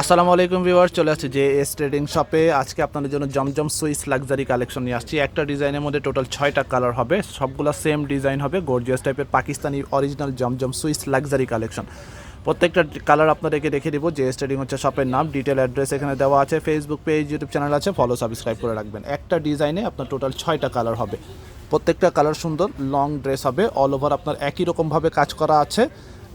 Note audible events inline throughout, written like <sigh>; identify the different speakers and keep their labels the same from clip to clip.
Speaker 1: আসসালামু আলাইকুম ভিউয়ার চলে আসছে যে এস ট্রেডিং শপে আজকে আপনাদের জন্য জমজম সুইস লাক্সারি কালেকশন নিয়ে আসছি। একটা ডিজাইনের মধ্যে টোটাল ছয়টা কালার হবে। সবগুলো সেম ডিজাইন হবে গর্জিয়াস টাইপের Pakistani original Zamzam Swiss luxury collection. প্রত্যেকটা কালার আপনাদেরকে রেখে দিব। যে এস ট্রেডিং হচ্ছে শপের নাম ডিটেল অ্যাড্রেস এখানে দেওয়া আছে ফেসবুক পেজ ইউটিউব চ্যানেল আছে ফলো সাবস্ক্রাইব করে রাখবেন। একটা ডিজাইনে আপনার টোটাল ছয়টা কালার হবে। প্রত্যেকটা কালার সুন্দর লং ড্রেস হবে অল ওভার আপনার একই রকমভাবে কাজ করা আছে।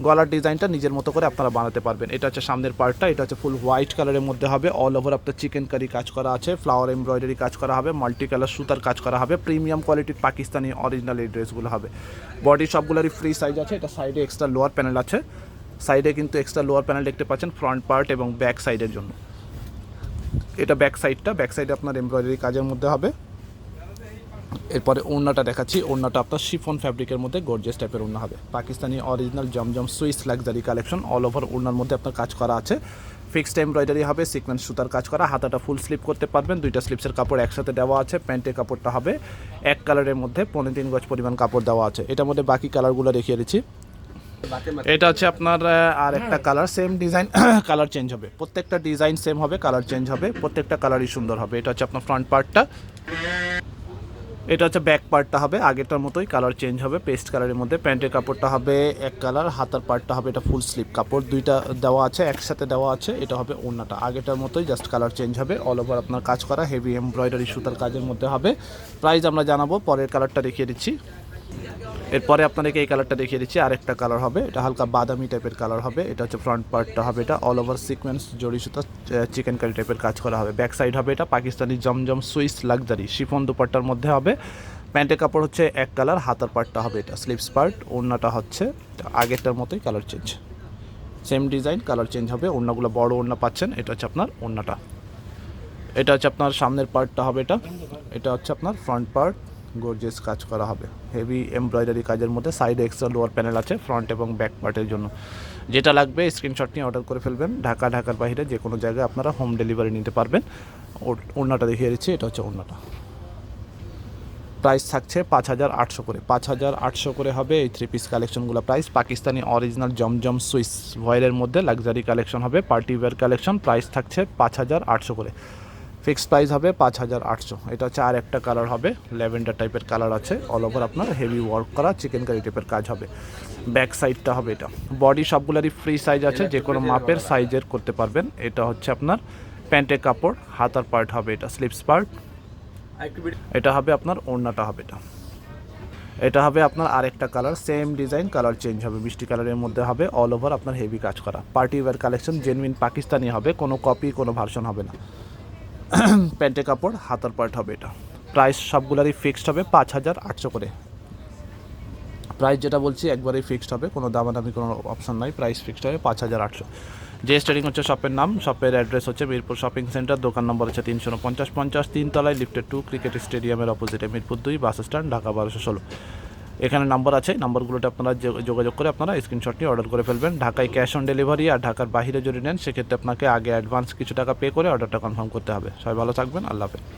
Speaker 1: গলার ডিজাইনটা নিজের মতো করে আপনারা বানাতে পারবেন। এটা হচ্ছে সামনের পার্টটা, এটা হচ্ছে ফুল হোয়াইট কালারের মধ্যে হবে। অল ওভার আপনার চিকেন কারি কাজ করা আছে ফ্লাওয়ার এমব্রয়ডারি কাজ করা হবে মাল্টি কালার সুতার কাজ করা হবে প্রিমিয়াম কোয়ালিটির পাকিস্তানি অরিজিনাল এই ড্রেসগুলো হবে। বডি সবগুলোরই ফ্রি সাইজ আছে, এটা সাইডে এক্সট্রা লোয়ার প্যানেল আছে। সাইডে কিন্তু এক্সট্রা লোয়ার প্যানেল দেখতে পাচ্ছেন ফ্রন্ট পার্ট এবং ব্যাক সাইডের জন্য। এটা ব্যাক সাইডটা ব্যাক সাইডে আপনার এমব্রয়ডারি কাজের মধ্যে হবে। এরপরে ওড়নাটা দেখাচ্ছি। ওড়নাটা আপনার শিফন ফ্যাব্রিকের মধ্যে গর্জেস টাইপের ওড়না হবে। Pakistani original Zamzam Swiss luxury collection all over ওড়নার মধ্যে আপনার কাজ করা আছে। ফিক্সড এমব্রয়ডারি হবে সিকোয়েন্স সুতার কাজ করা, হাতাটা ফুল স্লিপ করতে পারবেন। দুইটা স্লিপসের কাপড় একসাথে দেওয়া আছে প্যান্টের কাপড়টা হবে। এক কালারের মধ্যে পনেরো তিন গজ পরিমাণ কাপড় দেওয়া আছে। এটার মধ্যে বাকি কালারগুলো দেখিয়ে দিচ্ছি। এটা হচ্ছে আপনার আর একটা colour same design colour change হবে। প্রত্যেকটা ডিজাইন সেম হবে কালার চেঞ্জ হবে, প্রত্যেকটা কালারই সুন্দর হবে। এটা হচ্ছে আপনার ফ্রন্ট পার্টটা এটা হচ্ছে ব্যাক পার্টটা হবে, আগেরটার মতোই কালার চেঞ্জ হবে পেস্ট কালারের মধ্যে প্যান্টের কাপড়টা হবে এক কালার হাতার পার্টটা হবে এটা ফুল স্লিপ কাপড়, দুইটা দেওয়া আছে, একসাথে দেওয়া আছে, এটা হবে ওড়নাটা আগেটার মতোই জাস্ট কালার চেঞ্জ হবে অল ওভার আপনার কাজ করা হেভি এমব্রয়ডারি সুতার কাজের মধ্যে হবে। প্রাইস আমরা জানাব, পরের কালারটা দেখিয়ে দিচ্ছি। এরপরে আপনাদেরকে এই কালারটা দেখিয়ে দিচ্ছি, আরেকটা কালার হবে। এটা হালকা বাদামি টাইপের কালার হবে। এটা হচ্ছে ফ্রন্ট পার্টটা হবে। এটা অল ওভার সিকোয়েন্স জড়ি সুতা চিকেন কারি টাইপের কাজ করা হবে। ব্যাক সাইড হবে এটা Pakistani Zamzam Swiss luxury chiffon দুপাট্টার মধ্যে হবে। প্যান্টের কাপড় হচ্ছে এক কালার হাতার পার্টটা হবে এটা স্লিপস পার্ট ওড়নাটা হচ্ছে আগেরটার মতোই colour change same design colour change হবে। ওড়নাগুলো বড় ওড়না পাচ্ছেন, এটা হচ্ছে আপনার ওড়নাটা। এটা হচ্ছে আপনার সামনের পার্টটা হবে এটা। এটা হচ্ছে আপনার ফ্রন্ট পার্ট গর্জিয়াস কাজ করা হবে। হেভি এমব্রয়ডারি কাজের মধ্যে সাইডে এক্সট্রা লোয়ার প্যানেল আছে ফ্রন্ট এবং ব্যাক পার্টের জন্য। যেটা লাগবে স্ক্রিনশট নিয়ে অর্ডার করে ফেলবেন। ঢাকা, ঢাকার বাইরে যে কোনো জায়গায় আপনারা হোম ডেলিভারি নিতে পারবেন। ওড়নাটা দেখিয়ে দিচ্ছি, এটা হচ্ছে ওড়নাটা। প্রাইস থাকছে পাঁচ হাজার আটশো করে। পাঁচ হাজার আটশো করে হবে এই থ্রি পিস কালেকশনগুলো price Pakistani original Zamzam Swiss ভয়েলের মধ্যে লাক্সারি কালেকশন হবে পার্টি ওয়্যার কালেকশন প্রাইস থাকছে পাঁচ হাজার আটশো করে। ফিক্সড প্রাইস হবে পাঁচ হাজার আটশো। এটা হচ্ছে আর একটা কালার হবে ল্যাভেন্ডার টাইপের কালার আছে অল ওভার আপনার হেভি ওয়ার্ক করা চিকেন কারি টাইপের কাজ হবে। ব্যাক সাইডটা হবে এটা। বডি সবগুলোরই ফ্রি সাইজ আছে যে কোনো মাপের সাইজের করতে পারবেন। এটা হচ্ছে আপনার প্যান্টের কাপড় হাতার পার্ট হবে এটা স্লিপস পার্ট এটা হবে আপনার ওড়নাটা হবে এটা। এটা হবে আপনার আরেকটা colour same design colour change হবে। মিষ্টি কালারের মধ্যে হবে অল ওভার আপনার হেভি কাজ করা। Party wear collection genuine Pakistani হবে কোনো কপি কোনো ভার্সন হবে না। <clears throat> প্যান্টের কাপড়, হাতার পার্ট হবে এটা। প্রাইস সবগুলারই ফিক্সড হবে পাঁচ হাজার আটশো করে। প্রাইস যেটা বলছি, একবারেই ফিক্সড হবে, কোনো দামাদামি, কোনো অপশন নাই, প্রাইস ফিক্সড হবে পাঁচ হাজার আটশো। যে স্টারিং হচ্ছে শপের নাম শপের অ্যাড্রেস হচ্ছে মিরপুর শপিং সেন্টার দোকান নম্বর হচ্ছে তিনশো পঞ্চাশ পঞ্চাশ, তিনতলায় লিফটেড টু ক্রিকেট স্টেডিয়ামের অপোজিটে মিরপুর দুই বাস স্ট্যান্ড ঢাকা বারোশো ষোলো। এখানে নাম্বার আছে, নাম্বারগুলোতে আপনারা যোগ- যোগাযোগ করে আপনারা স্ক্রিনশটটি অর্ডার করে ফেলবেন। ঢাকায় ক্যাশ অন ডেলিভারি আর ঢাকার বাইরে যদি নেন, সেক্ষেত্রে আপনাকে আগে অ্যাডভান্স কিছু টাকা পে করে অর্ডারটা কনফার্ম করতে হবে। সবাই ভালো থাকবেন, আল্লাহ হাফেজ।